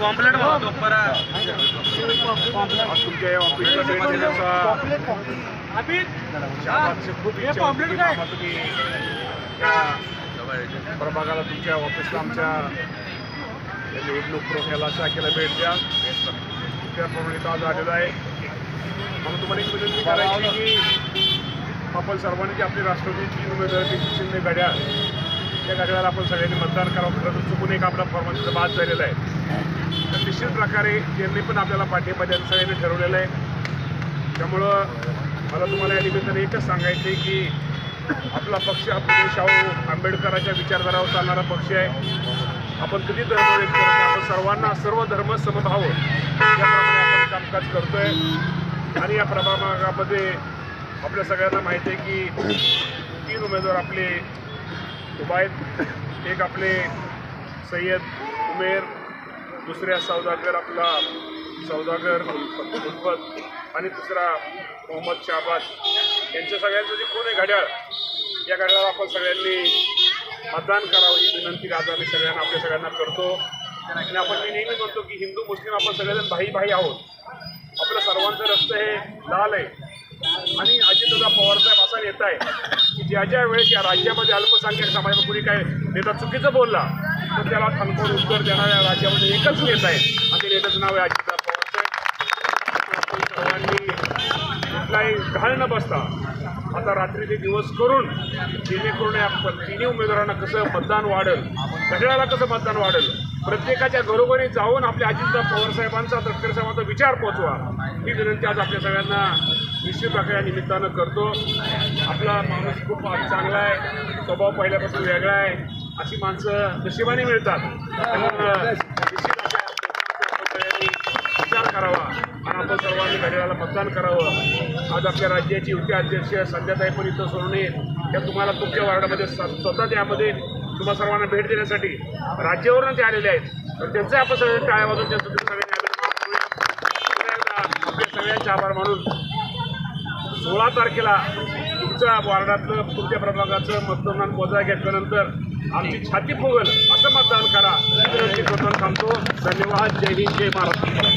Complete भाव परा. तुमच्या ऑफिसला भेट देण्याचा तुम्ही प्रभागाला तुमच्या ऑफिसला आमच्या निवडणूक प्रक्रियाला शाखेला भेट द्या. त्याप्रमाणे आज आलेला आहे. म्हणून तुम्हाला एक विनंती करायची की आपण सर्वांनी जी आपली राष्ट्रवादी तीन उमेदवार शिंदे गाड्या त्या गाड्याला आपण सगळ्यांनी मतदान करावं खरं तर चुकून एक आपला फॉर्मन्स बाद झालेला आहे. निश्चित प्रकारे त्यांनी पण आपल्याला पाठिंबा द्यायला सगळ्यांनी ठरवलेलं आहे. त्यामुळं मला तुम्हाला या निमित्ताने एकच सांगायचं आहे की आपला पक्ष हा शाहू आंबेडकरांच्या विचारधारावर चालणारा पक्ष आहे. आपण कधी धर्म व्यक्त करतो आपण सर्वांना सर्व धर्म समभाव याप्रमाणे आपण कामकाज करतोय. आणि या प्रभागामध्ये आपल्या सगळ्यांना माहिती आहे की तीन उमेदवार आपले उभा आहेत. एक आपले सय्यद उमेर दुसऱ्या सौदागर आपला सौदागर उल्फत आणि दुसरा मोहम्मद शाहबाज. यांच्या सगळ्यांचं जे कोण आहे घड्याळ या घड्याळाला आपण सगळ्यांनी मतदान करावं ही विनंती आज आम्ही सगळ्यांना आपल्या सगळ्यांना करतो. आणि आपण मी नेहमी म्हणतो की हिंदू मुस्लिम आपण सगळेजण भाई भाई आहोत. आपलं सर्वांचं रस्त हे लाल आहे. आणि अजितदादा पवारसाहेब असा नेता आहे की ज्या ज्या वेळेस या राज्यामध्ये अल्पसंख्याक समाजामध्ये कुणी काय नेता चुकीचं बोलला तर त्याला ठणकोर उत्तर देणाऱ्या राज्यामध्ये एकच नेता आहे. आणि एकच नेत्याचं नाव आहे अजितदादा पवार साहेबांनी सर्वांनी कुठलाही घाल न बसता आता रात्री ते दिवस करून जेणेकरून या तिन्ही उमेदवारांना कसं मतदान वाढेल घड्याळाला कसं मतदान वाढेल प्रत्येकाच्या घरोघरी जाऊन आपल्या अजितदा पवार साहेबांचा तटकरे साहेबांचा विचार पोचवा ही विनंती आज आपल्या सगळ्यांना निश्चित या निमित्तानं करतो. आपला माणूस खूप चांगला आहे. स्वभाव पहिल्यापासून वेगळा आहे. अशी माणसं नशिबाने मिळतात. सगळ्यांनी विचार करावा. आणि आपण सर्वांनी घड्याला मतदान करावं. आज आपल्या राज्याची युती अध्यक्ष संध्याताई पण इथं सोडणे त्या तुम्हाला तुमच्या वार्डामध्ये स- स्वतः त्यामध्ये तुम्हा सर्वांना भेट देण्यासाठी राज्यावरून ते आलेले आहेत. तर त्यांचे आपण सगळे टाळ्या वाजून त्यांचं सगळ्यांनी आपल्या सगळ्यांचे आभार मानून सोळा तारखेला तुमच्या वार्डातलं तुमच्या प्रभागाचं मतदान मोजा घेतल्यानंतर आमची छाती फुगल असं मतदान करा ही विनंती करून थांबतो धन्यवाद जय हिंद जय महाराष्ट्र